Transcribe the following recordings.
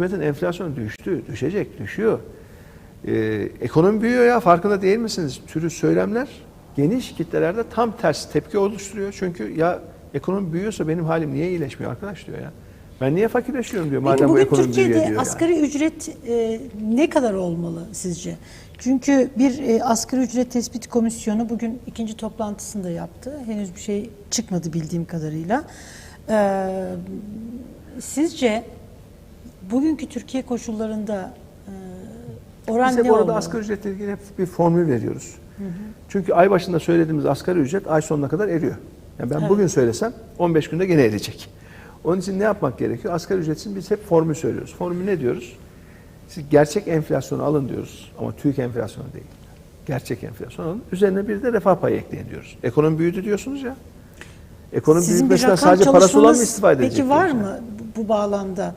hükümetin enflasyonu düştü, düşecek, düşüyor. Ee, ekonomi büyüyor ya farkında değil misiniz? Türü söylemler geniş kitlelerde tam ters tepki oluşturuyor. Çünkü ya ekonomi büyüyorsa benim halim niye iyileşmiyor arkadaş diyor ya. Ben niye fakirleşiyorum diyor Peki madem bu ekonomi büyüyor diyor yani. asgari ücret e, ne kadar olmalı sizce? Çünkü bir e, asgari ücret tespit komisyonu bugün ikinci toplantısını da yaptı. Henüz bir şey çıkmadı bildiğim kadarıyla. E, sizce bugünkü Türkiye koşullarında e, oran Biz ne bu arada olmalı? asgari ücretle ilgili hep bir formül veriyoruz. Çünkü ay başında söylediğimiz asgari ücret ay sonuna kadar eriyor. Yani ben Evet. bugün söylesem 15 günde gene erecek. Onun için ne yapmak gerekiyor? Asgari ücret için biz hep formül söylüyoruz. Formül ne diyoruz? Siz gerçek enflasyonu alın diyoruz ama TÜİK enflasyonu değil. Gerçek enflasyon alın. Üzerine bir de refah payı ekleyin diyoruz. Ekonomi büyüdü diyorsunuz ya. Ekonomi Sizin büyümesinden sadece parası olan mı istifade edecek? Peki var diyoruz mı bu bağlamda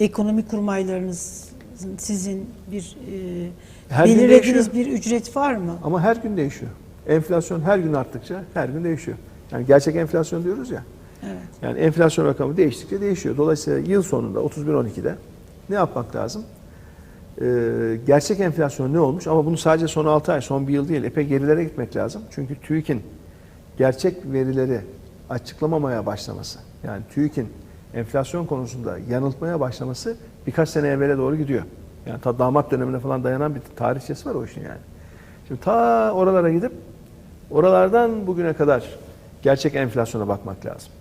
ekonomi kurmaylarınız sizin bir e, Her belirlediğiniz bir ücret var mı? Ama her gün değişiyor. Enflasyon her gün arttıkça her gün değişiyor. Yani gerçek enflasyon diyoruz ya. Evet. Yani enflasyon rakamı değiştikçe değişiyor. Dolayısıyla yıl sonunda 31-12'de ne yapmak lazım? Ee, gerçek enflasyon ne olmuş? Ama bunu sadece son 6 ay, son bir yıl değil, epey gerilere gitmek lazım. Çünkü TÜİK'in gerçek verileri açıklamamaya başlaması, yani TÜİK'in enflasyon konusunda yanıltmaya başlaması birkaç sene evvele doğru gidiyor. Yani ta damat dönemine falan dayanan bir tarihçesi var o işin yani. Şimdi ta oralara gidip oralardan bugüne kadar gerçek enflasyona bakmak lazım.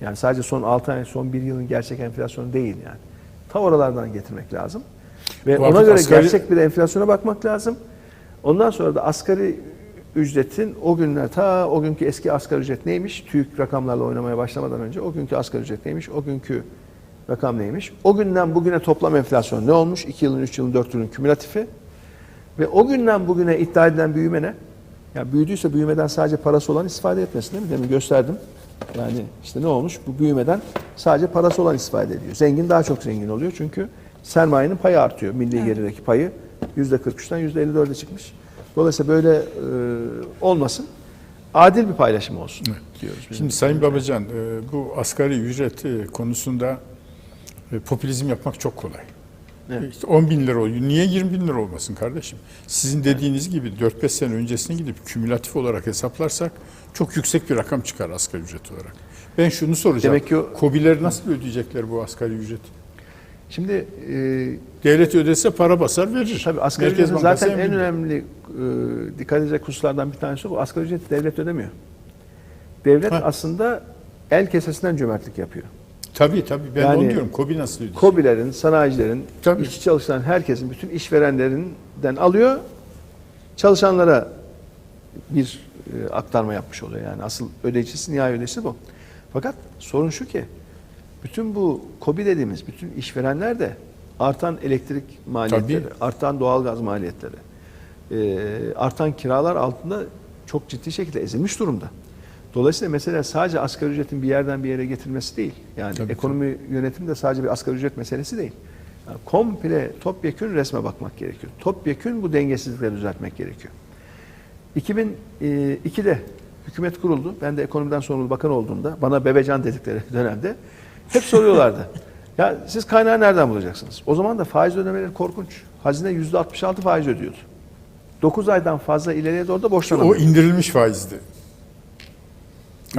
Yani sadece son 6 ay, son 1 yılın gerçek enflasyonu değil yani. Ta oralardan getirmek lazım. Ve Bu ona göre asgari- gerçek bir enflasyona bakmak lazım. Ondan sonra da asgari ücretin o günler ta o günkü eski asgari ücret neymiş? TÜİK rakamlarla oynamaya başlamadan önce o günkü asgari ücret neymiş? O günkü rakam neymiş? O günden bugüne toplam enflasyon ne olmuş? 2 yılın, 3 yılın, 4 yılın kümülatifi. Ve o günden bugüne iddia edilen büyüme ne? Ya büyüdüyse büyümeden sadece parası olan istifade etmesin değil mi? Demin gösterdim. Yani işte ne olmuş? Bu büyümeden sadece parası olan istifade ediyor. Zengin daha çok zengin oluyor çünkü sermayenin payı artıyor. Milli gelirdeki payı %43'ten %54'e çıkmış. Dolayısıyla böyle e, olmasın. Adil bir paylaşım olsun diyoruz. biz. Şimdi Sayın Babacan, e, bu asgari ücret e, konusunda e, popülizm yapmak çok kolay. Evet. İşte 10 bin lira oluyor. Niye 20 bin lira olmasın kardeşim? Sizin dediğiniz gibi 4-5 sene öncesine gidip kümülatif olarak hesaplarsak çok yüksek bir rakam çıkar asgari ücret olarak. Ben şunu soracağım. Demek ki o- KOBİ'ler nasıl ödeyecekler bu asgari ücreti? Şimdi e, Devlet ödese para basar verir. Tabii asgari Bankası zaten en önemli e, dikkat edilecek hususlardan bir tanesi bu. Asgari ücreti devlet ödemiyor. Devlet Ha. aslında el kesesinden cömertlik yapıyor. Tabii tabii ben Yani- onu diyorum. KOBİ nasıl ödeyecek? KOBİ'lerin, sanayicilerin, Tabii. işçi çalışan herkesin, bütün işverenlerinden alıyor, çalışanlara bir e, aktarma yapmış oluyor. Yani asıl ödeyicisi, nihai ödeyicisi bu. Fakat sorun şu ki, bütün bu KOBİ dediğimiz bütün işverenler de artan elektrik maliyetleri, Tabii. artan doğalgaz maliyetleri, e, artan kiralar altında çok ciddi şekilde ezilmiş durumda. Dolayısıyla mesele sadece asgari ücretin bir yerden bir yere getirilmesi değil. Yani Tabii, ekonomi yönetimi de sadece bir asgari ücret meselesi değil. Yani komple topyekün resme bakmak gerekiyor. Topyekün bu dengesizlikleri düzeltmek gerekiyor. 2002'de hükümet kuruldu. Ben de ekonomiden sorumlu bakan olduğumda bana bebecan dedikleri dönemde hep soruyorlardı. ya siz kaynağı nereden bulacaksınız? O zaman da faiz ödemeleri korkunç. Hazine %66 faiz ödüyordu. 9 aydan fazla ileriye doğru da O borçlanamıyor. indirilmiş faizdi.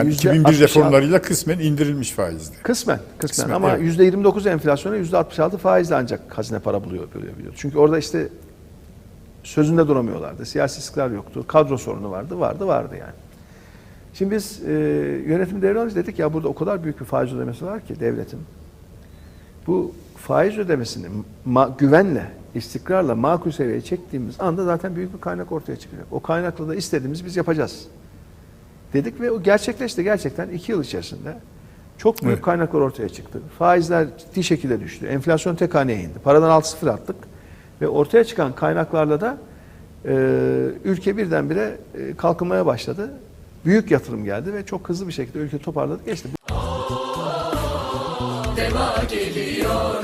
Yüzde 2001 altmış reformlarıyla kısmen indirilmiş faizdi. Kısmen, kısmen, Kısmen, ama evet. %29 enflasyona %66 faizle ancak hazine para buluyor, buluyor, biliyor. Çünkü orada işte sözünde duramıyorlardı. Siyasi istikrar yoktu. Kadro sorunu vardı, vardı, vardı yani. Şimdi biz e, yönetim devralınca dedik ya burada o kadar büyük bir faiz ödemesi var ki devletin. Bu faiz ödemesini ma- güvenle, istikrarla makul seviyeye çektiğimiz anda zaten büyük bir kaynak ortaya çıkacak. O kaynakla da istediğimiz biz yapacağız. Dedik ve o gerçekleşti gerçekten iki yıl içerisinde. Çok büyük Evet. kaynaklar ortaya çıktı. Faizler ciddi şekilde düştü. Enflasyon tek haneye indi. Paradan 6-0 attık. Ve ortaya çıkan kaynaklarla da e, ülke birdenbire e, kalkınmaya başladı. Büyük yatırım geldi ve çok hızlı bir şekilde ülke toparladık geçti. Deva geliyor